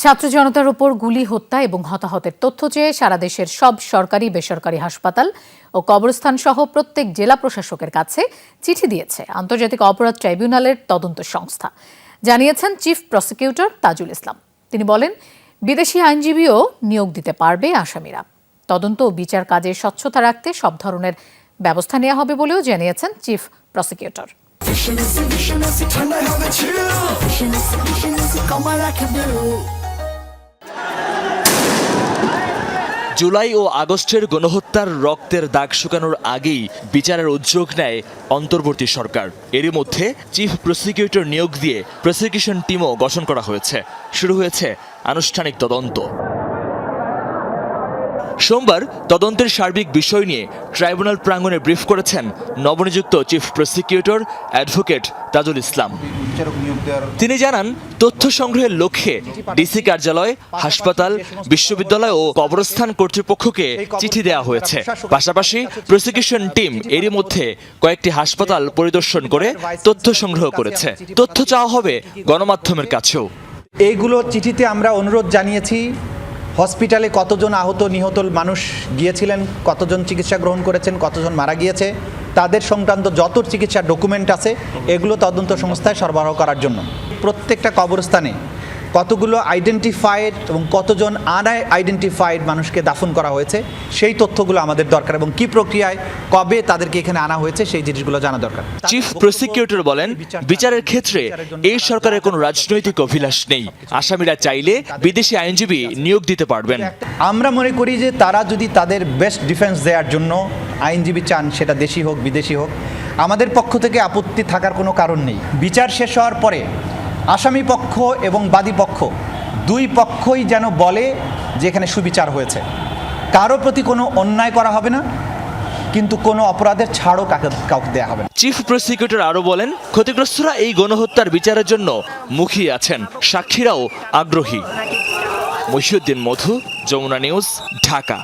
ছাত্র জনতার উপর গুলি, হত্যা এবং হতাহতের তথ্য চেয়ে সারা দেশের সব সরকারি, বেসরকারি হাসপাতাল ও কবরস্থান সহ প্রত্যেক জেলা প্রশাসকের কাছে চিঠি দিয়েছে আন্তর্জাতিক অপরাধ ট্রাইব্যুনালের তদন্ত সংস্থা। জানিয়েছেন চিফ প্রসিকিউটর তাজুল ইসলাম। তিনি বলেন, বিদেশি আইনজীবীও নিয়োগ দিতে পারবে আসামিরা। তদন্ত ও বিচার কাজে স্বচ্ছতা রাখতে সব ধরনের ব্যবস্থা নেওয়া হবে বলেও জানিয়েছেন চিফ প্রসিকিউটর। Is হবে জুলাই ও আগস্টের গণহত্যার রক্তের দাগ শুকানোর আগেই বিচারের উদ্যোগ নেয় অন্তর্বর্তী সরকার। এরই মধ্যে চিফ প্রসিকিউটর নিয়োগ দিয়ে প্রসিকিউশন টিমও গঠন করা হয়েছে। শুরু হয়েছে আনুষ্ঠানিক তদন্ত। সোমবার তদন্তের সার্বিক বিষয় নিয়ে ট্রাইব্যুনাল প্রাঙ্গণে ব্রিফ করেছেন নবনিযুক্ত chief prosecutor advocate Tajul Islam. তিনি জানান, তথ্য সংগ্রহের লক্ষ্যে ডিসি কার্যালয়, হাসপাতাল, বিশ্ববিদ্যালয় ও কবরস্থান কর্তৃপক্ষকে চিঠি দেওয়া হয়েছে। পাশাপাশি প্রসিকিউশন টিম এরই মধ্যে কয়েকটি হাসপাতাল পরিদর্শন করে তথ্য সংগ্রহ করেছে। তথ্য চাওয়া হবে গণমাধ্যমের কাছেও। এইগুলো চিঠিতে আমরা অনুরোধ জানিয়েছি হসপিটালে কতজন আহত, নিহত মানুষ গিয়েছিলেন, কতজন চিকিৎসা গ্রহণ করেছেন, কতজন মারা গিয়েছে, তাদের সংক্রান্ত যত চিকিৎসার ডকুমেন্ট আছে, এগুলো তদন্ত সংস্থায় সরবরাহ করার জন্য। প্রত্যেকটা কবরস্থানে কতগুলো আইডেন্টিফাইড এবং কতজন আনাই আইডেন্টিফাইড মানুষকে দাফন করা হয়েছে সেই তথ্যগুলো আমাদের দরকার এবং কি প্রক্রিয়ায় কবে তাদেরকে এখানে আনা হয়েছে সেই জিনিসগুলো জানা দরকার। চিফ প্রসিকিউটর বলেন বিচারের ক্ষেত্রে এই সরকারের কোনো রাজনৈতিক অভিলাষ নেই। আসামিরা চাইলে বিদেশি আইনজীবী নিয়োগ দিতে পারবেন। আমরা মনে করি যে তারা যদি তাদের বেস্ট ডিফেন্স দেওয়ার জন্য আইনজীবী চান সেটা দেশি হোক বিদেশি হোক আমাদের পক্ষ থেকে আপত্তি থাকার কোনো কারণ নেই। বিচার শেষ হওয়ার পরে আসামি পক্ষ এবং বাদী পক্ষ, দুই পক্ষই যেন বলে যে এখানে সুবিচার হয়েছে। কারও প্রতি কোনো অন্যায় করা হবে না, কিন্তু কোনো অপরাধের ছাড়ও কাকে, কাউকে দেওয়া হবে চিফ প্রসিকিউটর আরও বলেন, ক্ষতিগ্রস্তরা এই গণহত্যার বিচারের জন্য মুখিয়ে আছেন, সাক্ষীরাও আগ্রহী। মহিউদ্দিন মধু, যমুনা নিউজ, ঢাকা।